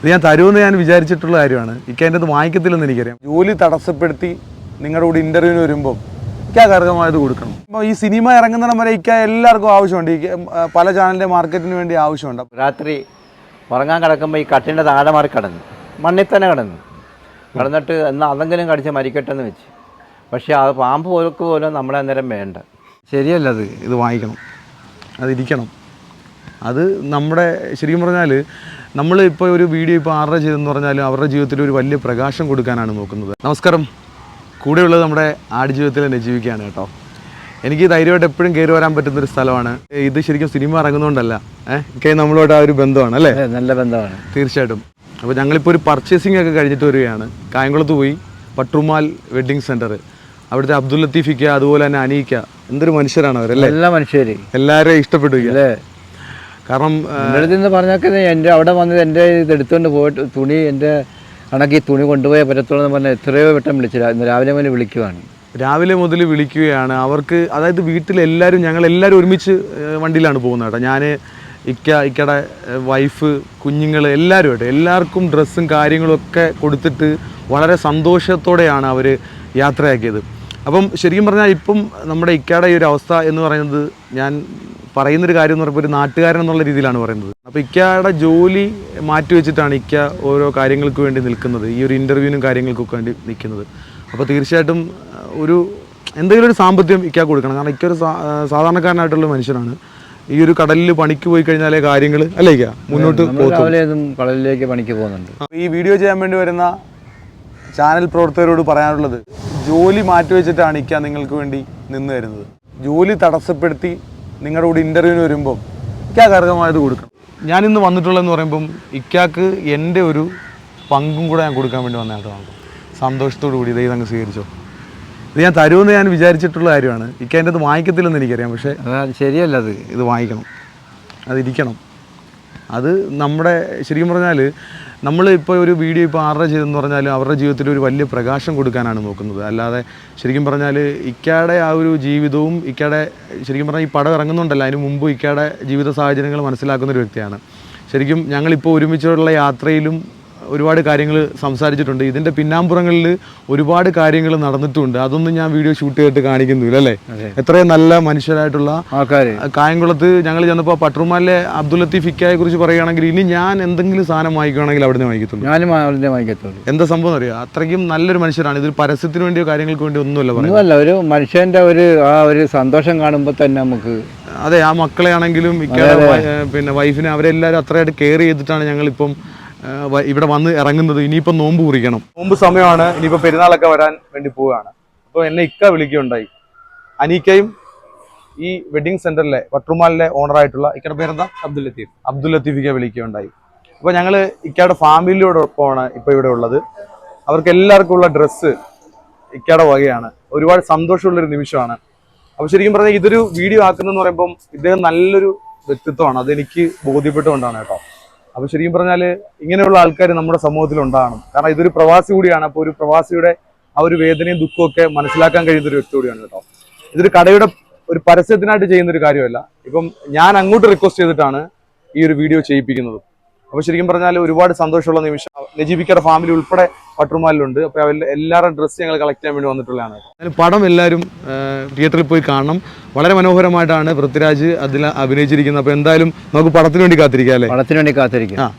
ഇത് ഞാൻ തരുമെന്ന് ഞാൻ വിചാരിച്ചിട്ടുള്ള കാര്യമാണ്. ഇക്ക അതിന്റെ അത് വാങ്ങിക്കത്തില്ലെന്ന് എനിക്കറിയാം. ജോലി തടസ്സപ്പെടുത്തി നിങ്ങളുടെ കൂടെ ഇന്റർവ്യൂവിന് വരുമ്പോൾ ഇക്ക കർഗമായത് കൊടുക്കണം. അപ്പോൾ ഈ സിനിമ ഇറങ്ങുന്നിടം വരെ ഇക്ക എല്ലാവർക്കും ആവശ്യമുണ്ട്. ഈ പല ചാനലിന്റെ മാർക്കറ്റിന് വേണ്ടി ആവശ്യമുണ്ട്. രാത്രി ഉറങ്ങാൻ കിടക്കുമ്പോൾ ഈ കട്ടിന്റെ താഴെ മാറി കിടന്നു. മണ്ണിൽ തന്നെ കിടന്നു. കിടന്നിട്ട് എന്നാൽ അതെങ്കിലും കടിച്ച് മരിക്കട്ടെ എന്ന് വെച്ച്. പക്ഷേ അത് പാമ്പ് പോലൊക്കെ പോലും നമ്മളെ അന്നേരം വേണ്ട. ശരിയല്ല അത്. ഇത് വാങ്ങിക്കണം. അതിരിക്കണം അത് നമ്മുടെ ശരിക്കും പറഞ്ഞാൽ നമ്മൾ ഇപ്പോൾ ഒരു വീഡിയോ ഇപ്പോൾ ആരുടെ ചെയ്തെന്ന് പറഞ്ഞാൽ അവരുടെ ജീവിതത്തിൽ ഒരു വലിയ പ്രകാശം കൊടുക്കാനാണ് നോക്കുന്നത്. നമസ്കാരം. കൂടെയുള്ളത് നമ്മുടെ ആടുജീവിതത്തിലെ ജീവിക്കുകയാണ് കേട്ടോ. എനിക്ക് ധൈര്യമായിട്ട് എപ്പോഴും കയറി വരാൻ പറ്റുന്ന ഒരു സ്ഥലമാണ്. ഇത് ശരിക്കും സിനിമ ഇറങ്ങുന്നതുകൊണ്ടല്ല ഏഹ് നമ്മളോട് ആ ഒരു ബന്ധമാണ് അല്ലേ? നല്ല ബന്ധമാണ്. തീർച്ചയായിട്ടും. അപ്പോൾ ഞങ്ങളിപ്പോൾ ഒരു പർച്ചേസിംഗ് ഒക്കെ കഴിഞ്ഞിട്ട് വരികയാണ്. കായംകുളത്ത് പോയി പട്രുമാൽ വെഡിങ് സെന്റർ അവിടുത്തെ അബ്ദുൽ ലത്തീഫിക്ക അതുപോലെ തന്നെ അനീക്ക. എന്തൊരു മനുഷ്യരാണ് അവരല്ലേ? എല്ലാ മനുഷ്യരും. എല്ലാവരെയും ഇഷ്ടപ്പെട്ടു അല്ലേ? കാരണം ആ, എന്റെ അടുത്ത് നിന്ന് പറഞ്ഞാൽ എന്റെ അവിടെ വന്നത് എന്റെ ഇത് എടുത്തുകൊണ്ട് പോയിട്ട് തുണി എന്റെ കണക്ക് ഈ തുണി കൊണ്ടുപോയ പറ്റത്തുള്ളൂ എന്ന് പറഞ്ഞാൽ എത്രയോ വട്ടം വിളിച്ചു ഇന്ന് രാവിലെ മുതൽ വിളിക്കുവാണ്. രാവിലെ മുതൽ വിളിക്കുകയാണ്. അവർക്ക് അതായത് വീട്ടിലെല്ലാവരും ഞങ്ങൾ എല്ലാവരും ഒരുമിച്ച് വണ്ടിയിലാണ് പോകുന്നത് കേട്ടോ. ഞാൻ ഇക്ക ഇക്കയുടെ വൈഫ് കുഞ്ഞുങ്ങൾ എല്ലാവരും ആയിട്ട് എല്ലാവർക്കും ഡ്രസ്സും കാര്യങ്ങളൊക്കെ കൊടുത്തിട്ട് വളരെ സന്തോഷത്തോടെയാണ് അവർ യാത്രയാക്കിയത്. അപ്പം ശരിക്കും പറഞ്ഞാൽ ഇപ്പം നമ്മുടെ ഇക്കയുടെ ഈ ഒരു അവസ്ഥ എന്ന് പറയുന്നത് ഞാൻ പറയുന്നൊരു കാര്യം എന്ന് പറയുമ്പോൾ ഒരു നാട്ടുകാരൻ എന്നുള്ള രീതിയിലാണ് പറയുന്നത്. അപ്പോൾ ഇക്കയുടെ ജോലി മാറ്റി വെച്ചിട്ടാണ് ഇക്ക ഓരോ കാര്യങ്ങൾക്ക് വേണ്ടി നിൽക്കുന്നത്. ഈ ഒരു ഇന്റർവ്യൂവിനും കാര്യങ്ങൾക്കൊക്കെ വേണ്ടി നിൽക്കുന്നത്. അപ്പോൾ തീർച്ചയായിട്ടും ഒരു എന്തെങ്കിലും ഒരു സാമ്പത്തികം ഇക്ക കൊടുക്കണം. കാരണം ഇക്ക ഒരു സാധാരണക്കാരനായിട്ടുള്ള മനുഷ്യനാണ്. ഈ ഒരു കടലിൽ പണിക്ക് പോയി കഴിഞ്ഞാലേ കാര്യങ്ങൾ അല്ലേ ഇക്ക? മുന്നോട്ട് കടലിലേക്ക് പണിക്ക് പോകുന്നുണ്ട്. ഈ വീഡിയോ ചെയ്യാൻ വേണ്ടി വരുന്ന ചാനൽ പ്രവർത്തകരോട് പറയാനുള്ളത് ജോലി മാറ്റിവെച്ചിട്ടാണ് ഇക്ക നിങ്ങൾക്ക് വേണ്ടി നിന്ന് തരുന്നത് ജോലി തടസ്സപ്പെടുത്തി നിങ്ങളുടെ കൂടെ ഇന്റർവ്യൂവിന് വരുമ്പം ഇക്ക കർഗമായത് കൊടുക്കണം. ഞാൻ ഇന്ന് വന്നിട്ടുള്ളതെന്ന് പറയുമ്പം ഇക്കാക്ക് എന്റെ ഒരു പങ്കും കൂടെ ഞാൻ കൊടുക്കാൻ വേണ്ടി വന്നതായിട്ടാണ് സന്തോഷത്തോടു കൂടി ഇതേ അങ്ങ് സ്വീകരിച്ചോ. ഇത് ഞാൻ തരുമെന്ന് ഞാൻ വിചാരിച്ചിട്ടുള്ള കാര്യമാണ്. ഇക്ക എന്റെ അത് വാങ്ങിക്കത്തില്ലെന്ന് എനിക്കറിയാം. പക്ഷേ ശരിയല്ല അത്. ഇത് വാങ്ങിക്കണം. അതിരിക്കണം അത് നമ്മുടെ ശരിക്കും പറഞ്ഞാൽ നമ്മൾ ഇപ്പോൾ ഒരു വീഡിയോ ഇപ്പോൾ ആരുടെ ചെയ്തെന്ന് പറഞ്ഞാൽ അവരുടെ ജീവിതത്തിൽ ഒരു വലിയ പ്രകാശം കൊടുക്കാനാണ് നോക്കുന്നത്. അല്ലാതെ ശരിക്കും പറഞ്ഞാൽ ഇക്കയുടെ ആ ഒരു ജീവിതവും ഇക്കയുടെ ശരിക്കും പറഞ്ഞാൽ ഈ പടം ഇറങ്ങുന്നുണ്ടല്ലോ അതിന് മുമ്പ് ഇക്കയുടെ ജീവിത സാഹചര്യങ്ങൾ മനസ്സിലാക്കുന്ന ഒരു വ്യക്തിയാണ്. ശരിക്കും ഞങ്ങളിപ്പോൾ ഒരുമിച്ചുള്ള യാത്രയിലും ഒരുപാട് കാര്യങ്ങൾ സംസാരിച്ചിട്ടുണ്ട്. ഇതിന്റെ പിന്നാമ്പുറങ്ങളിൽ ഒരുപാട് കാര്യങ്ങൾ നടന്നിട്ടുണ്ട്. അതൊന്നും ഞാൻ വീഡിയോ ഷൂട്ട് ചെയ്തിട്ട് കാണിക്കുന്നില്ല അല്ലേ? എത്രയും നല്ല മനുഷ്യരായിട്ടുള്ള ആൾക്കാർ കായംകുളത്ത് ഞങ്ങൾ ചെന്നപ്പോൾ പട്ടർമാലിലെ അബ്ദുൽ ലത്തീഫ് ഇക്കയെ കുറിച്ച് പറയുകയാണെങ്കിൽ ഇനി ഞാൻ എന്തെങ്കിലും സാധനം വാങ്ങിക്കുകയാണെങ്കിൽ അവിടെ നിന്ന് വാങ്ങിക്കത്തുള്ളൂ. ഞാനും അവിടെ വാങ്ങിക്കത്തുള്ളൂ. എന്താ സംഭവം അറിയാം? അത്രയ്ക്കും നല്ലൊരു മനുഷ്യരാണ്. ഇതൊരു പരസ്യത്തിന് വേണ്ടിയോ കാര്യങ്ങൾക്ക് വേണ്ടിയോ ഒന്നുമല്ല പറയുന്നത്. ഒന്നുമല്ല ഒരു മനുഷ്യന്റെ ഒരു ആ ഒരു സന്തോഷം കാണുമ്പോൾ തന്നെ നമുക്ക് അതെ ആ മക്കളെ ആണെങ്കിലും പിന്നെ വൈഫിനെ അവരെല്ലാവരും അത്രയായിട്ട് കെയർ ചെയ്തിട്ടാണ് ഞങ്ങളിപ്പം ഇവിടെ വന്ന് ഇറങ്ങുന്നത് ഇനിയിപ്പോ നോമ്പ് കുറിക്കണം. നോമ്പ് സമയമാണ് ഇനിയിപ്പോൾ പെരുന്നാളൊക്കെ വരാൻ വേണ്ടി പോവുകയാണ്. അപ്പോൾ എന്നെ ഇക്ക വിളിക്കുകയുണ്ടായി. അനീക്കയും ഈ വെഡിങ് സെന്ററിലെ വട്ടുമാലിലെ ഓണറായിട്ടുള്ള ഇക്കയുടെ പേരെന്താ? അബ്ദുൽ ലത്തീഫ്. അബ്ദുൽ ലത്തീഫിക്ക വിളിക്കുകയുണ്ടായി. അപ്പോൾ ഞങ്ങൾ ഇക്കയുടെ ഫാമിലിയോടൊപ്പമാണ് ഇപ്പോൾ ഇവിടെ ഉള്ളത്. അവർക്ക് എല്ലാവർക്കും ഉള്ള ഡ്രസ്സ് ഇക്കയുടെ വകയാണ്. ഒരുപാട് സന്തോഷമുള്ളൊരു നിമിഷമാണ്. അപ്പോൾ ശരിക്കും പറഞ്ഞാൽ ഇതൊരു വീഡിയോ ആക്കുന്നതെന്ന് പറയുമ്പം ഇദ്ദേഹം നല്ലൊരു വ്യക്തിത്വമാണ്. അതെനിക്ക് ബോധ്യപ്പെട്ടുകൊണ്ടാണ് കേട്ടോ. അപ്പോൾ ശരിക്കും പറഞ്ഞാൽ ഇങ്ങനെയുള്ള ആൾക്കാർ നമ്മുടെ സമൂഹത്തിൽ ഉണ്ടാകണം കാരണം ഇതൊരു പ്രവാസി കൂടിയാണ്. അപ്പോൾ ഒരു പ്രവാസിയുടെ ആ ഒരു വേദനയും ദുഃഖവും ഒക്കെ മനസ്സിലാക്കാൻ കഴിയുന്ന ഒരു വ്യക്തി കൂടിയാണ് കേട്ടോ. ഇതൊരു കടയുടെ ഒരു പരസ്യത്തിനായിട്ട് ചെയ്യുന്ന ഒരു കാര്യമല്ല. ഇപ്പം ഞാൻ അങ്ങോട്ട് റിക്വസ്റ്റ് ചെയ്തിട്ടാണ് ഈ ഒരു വീഡിയോ ചെയ്യിപ്പിക്കുന്നത്. അപ്പോൾ ശരിക്കും പറഞ്ഞാൽ ഒരുപാട് സന്തോഷമുള്ള നിമിഷം. നജീബിക്കയുടെ ഫാമിലി ഉൾപ്പെടെ പട്ടുമാലിലുണ്ട്. അപ്പോൾ അവരുടെ എല്ലാവരുടെ ഡ്രസ്സ് ഞങ്ങൾ കളക്ട് ചെയ്യാൻ വേണ്ടി വന്നിട്ടുള്ളതാണ്. അതിന് പടം എല്ലാവരും തിയേറ്ററിൽ പോയി കാണണം. വളരെ മനോഹരമായിട്ടാണ് പൃഥ്വിരാജ് അതിൽ അഭിനയിച്ചിരിക്കുന്നത്. അപ്പോൾ എന്തായാലും നമുക്ക് പടത്തിന് വേണ്ടി കാത്തിരിക്കാം അല്ലേ? പടത്തിന് വേണ്ടി കാത്തിരിക്കാം. ആ.